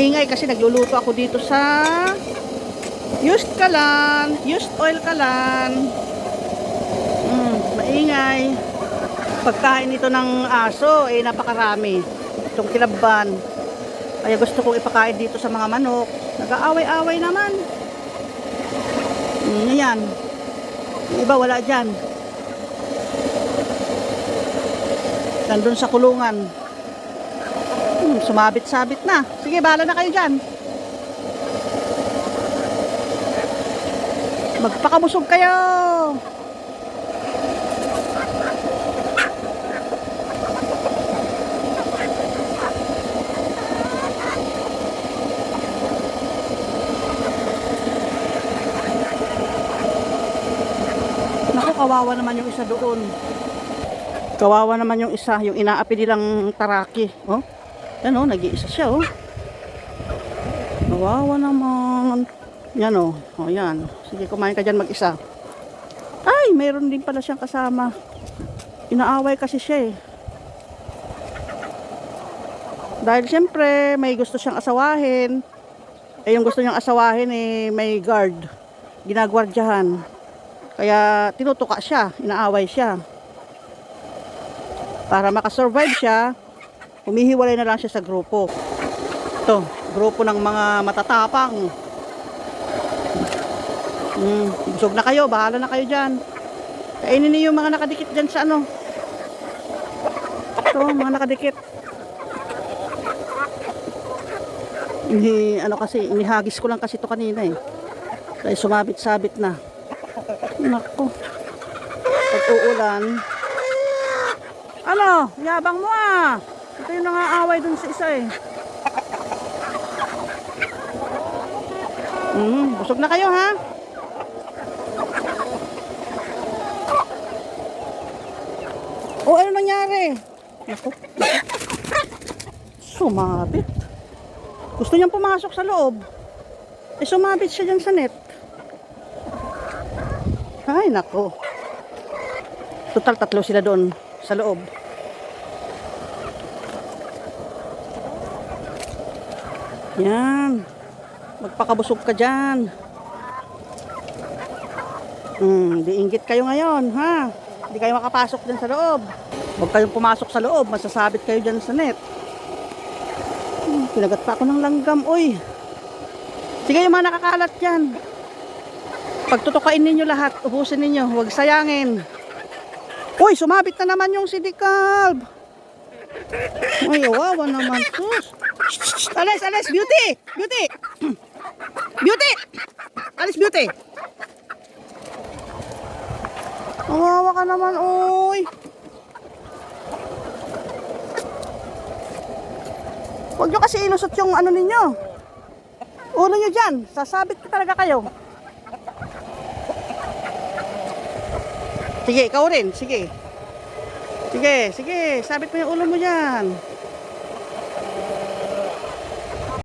Maingay kasi nagluluto ako dito sa used kalan, used oil kalan. Mm, maingay. Pagkain ito ng aso, eh napakarami. Itong kilabban. Kaya gusto kong ipakain dito sa mga manok. Nag-aaway-away naman. Mm, yan. Yung iba wala dyan. Nandun sa kulungan. Sumabit-sabit na. Sige, bahala na kayo dyan. Magpakabusog kayo. Naku, kawawa naman yung isa doon. Kawawa naman yung isa, yung inaapi nilang taraki. Oh, yan oh, nag-iisa siya oh. Kawawa naman. Yan oh, oh yan. Sige, kumain ka dyan mag-isa. Ay, mayroon din pala siyang kasama. Inaaway kasi siya eh. Dahil siyempre, may gusto siyang asawahin. Eh, yung gusto niyang asawahin eh, may guard. Ginagwardyahan. Kaya tinutuka siya, inaaway siya. Para makasurvive siya, humihiwalay na lang siya sa grupo. Ito, grupo ng mga matatapang. Hmm, busog na kayo, bahala na kayo dyan. Kainin niyo yung mga nakadikit dyan sa ano. Ito, mga nakadikit. Ini, ano kasi, inihagis ko lang kasi ito kanina eh. Kaya sumabit-sabit na. Nako. Pag uulan. Ano? Yabang mo ah. Ito yung nangaaway dun sa isa eh. Hmm, busog na kayo ha? O ano nangyari? Nako. Sumabit. Gusto niyang pumasok sa loob. Eh sumabit siya dyan sa net. Ay, nako. Total tatlo sila doon sa loob. Yan. Magpakabusog ka dyan. Hmm, di inggit kayo ngayon, ha? Hindi kayo makapasok dyan sa loob. Huwag kayong pumasok sa loob, masasabit kayo dyan sa net. Hmm, pinagat pa ako ng langgam, uy. Sige yung mga nakakalat dyan. Pagtutukain ninyo lahat, ubusin ninyo, huwag sayangin. Uy, sumabit na naman yung sidikalb. Ay, wawa naman. Shh. Alis, alis, beauty! Beauty! Beauty! Alis, beauty! Wawa ka naman, uy. Huwag nyo kasi ilusot yung ano ninyo. Ulo nyo dyan. Sasabit ka talaga kayo. Sige, ikaw rin. Sige. Sige, sige. Sabit mo yung ulo mo dyan.